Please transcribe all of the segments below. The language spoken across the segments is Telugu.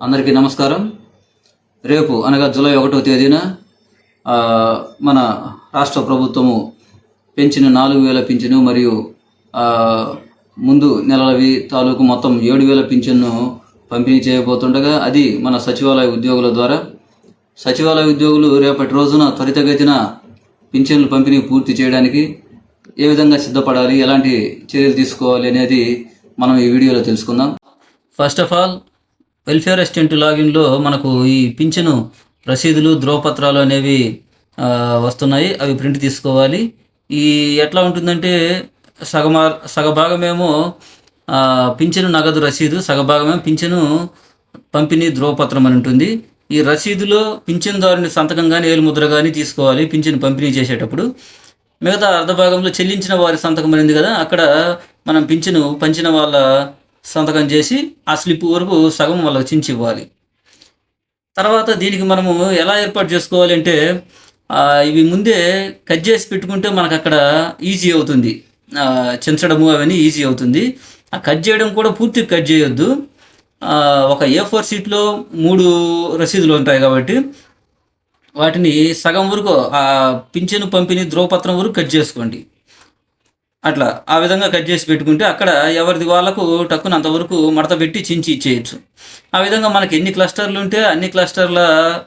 అందరికీ నమస్కారం. రేపు అనగా జూలై ఒకటో తేదీన మన రాష్ట్ర ప్రభుత్వము పెంచిన నాలుగు వేల పింఛను మరియు ముందు నెలలవి తాలూకు మొత్తం ఏడు వేల పింఛన్ను పంపిణీ చేయబోతుండగా అది మన సచివాలయ ఉద్యోగుల ద్వారా. సచివాలయ ఉద్యోగులు రేపటి రోజున త్వరితగతిన పింఛన్లు పంపిణీ పూర్తి చేయడానికి ఏ విధంగా సిద్ధపడాలి ఎలాంటి చర్యలు తీసుకోవాలి అనేది మనం ఈ వీడియోలో తెలుసుకుందాం. First of all welfare assistant లాగిన్లో మనకు ఈ పింఛను రసీదులు ధ్రువపత్రాలు అనేవి వస్తున్నాయి. అవి ప్రింట్ తీసుకోవాలి. ఈ ఎట్లా ఉంటుందంటే సగమా సగభాగమేమో పింఛను నగదు రసీదు సగభాగమేమో పింఛను పంపిణీ ధ్రువపత్రం అని ఉంటుంది. ఈ రసీదులో పింఛనుదారుని సంతకం కానీ ఏలుముద్ర కానీ తీసుకోవాలి పింఛను పంపిణీ చేసేటప్పుడు. మిగతా అర్ధ భాగంలో చెల్లించిన వారి సంతకం అనేది కదా అక్కడ మనం పింఛను పంచిన వాళ్ళ సంతకం చేసి ఆ స్లిప్ వరకు సగం వాళ్ళకి చించి ఇవ్వాలి తర్వాత దీనికి మనము ఎలా ఏర్పాటు చేసుకోవాలి అంటే ఇవి ముందే కట్ చేసి పెట్టుకుంటే మనకు అక్కడ ఈజీ అవుతుంది. చించడము అవన్నీ ఈజీ అవుతుంది. ఆ కట్ చేయడం కూడా పూర్తిగా కట్ చేయొద్దు. ఒక ఏ ఫోర్ సీట్లో మూడు రసీదులు ఉంటాయి కాబట్టి వాటిని సగం వరకు ఆ పింఛను పంపిణీ ధ్రువపత్రం వరకు కట్ చేసుకోండి. అట్లా ఆ విధంగా కట్ చేసి పెట్టుకుంటే అక్కడ ఎవరిది వాళ్ళకు టక్కున అంతవరకు మడత పెట్టి చించి ఇచ్చేయచ్చు. ఆ విధంగా మనకి ఎన్ని క్లస్టర్లు ఉంటే అన్ని క్లస్టర్ల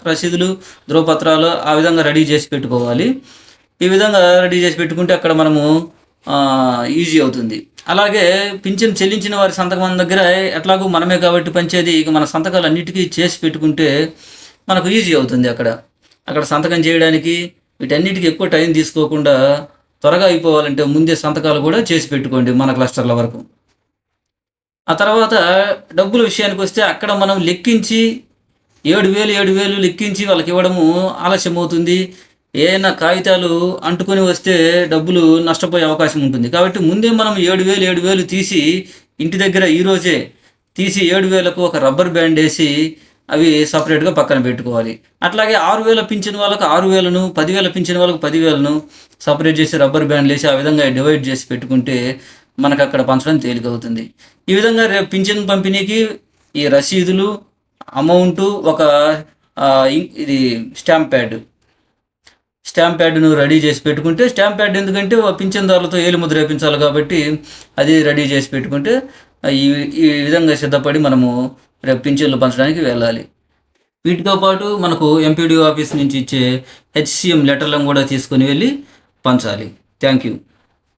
రసీదులు ధ్రువపత్రాలు ఆ విధంగా రెడీ చేసి పెట్టుకోవాలి. ఈ విధంగా రెడీ చేసి పెట్టుకుంటే అక్కడ మనము ఈజీ అవుతుంది. అలాగే పింఛన్ చెల్లించిన వారి సంతకం మన దగ్గర ఎట్లాగో మనమే కాబట్టి పంచేది ఇక మన సంతకాలు అన్నిటికీ చేసి పెట్టుకుంటే మనకు ఈజీ అవుతుంది అక్కడ. అక్కడ సంతకం చేయడానికి వీటన్నిటికీ ఎక్కువ టైం తీసుకోకుండా త్వరగా అయిపోవాలంటే ముందే సంతకాలు కూడా చేసి పెట్టుకోండి మన క్లస్టర్ల వరకు. ఆ తర్వాత డబ్బుల విషయానికి వస్తే అక్కడ మనం లెక్కించి ఏడు వేలు ఏడు వేలు లెక్కించి వాళ్ళకి ఇవ్వడము ఆలస్యం అవుతుంది ఏదైనా కాగితాలు అంటుకొని వస్తే డబ్బులు నష్టపోయే అవకాశం ఉంటుంది. కాబట్టి ముందే మనం ఏడు వేలు ఏడు వేలు తీసి ఇంటి దగ్గర ఈరోజే తీసి ఏడు వేలకు ఒక రబ్బర్ బ్యాండ్ వేసి అవి సపరేట్గా పక్కన పెట్టుకోవాలి. అట్లాగే ఆరు వేల పింఛన్ వాళ్ళకు ఆరు వేలను పదివేల పింఛన్ వాళ్ళకు పదివేలను సపరేట్ చేసి రబ్బర్ బ్యాండ్లు వేసి ఆ విధంగా డివైడ్ చేసి పెట్టుకుంటే మనకు అక్కడ పంచడం తేలికవుతుంది. ఈ విధంగా రేపు పింఛన్ పంపిణీకి ఈ రసీదులు అమౌంట్ ఒక ఇం- ఇది స్టాంప్ ప్యాడ్. స్టాంప్ ప్యాడ్ను రెడీ చేసి పెట్టుకుంటే స్టాంప్ ప్యాడ్ ఎందుకంటే పింఛన్దారులతో ఏలు ముద్ర కాబట్టి అది రెడీ చేసి పెట్టుకుంటే ఈ ఈ విధంగా సిద్ధపడి మనము రేపు పింఛన్లు పంచడానికి వెళ్ళాలి. వీటితో పాటు మనకు ఎంపీడీ ఆఫీస్ నుంచి ఇచ్చే హెచ్సిఎం లెటర్లను కూడా తీసుకొని వెళ్ళి పంచాలి. Thank you.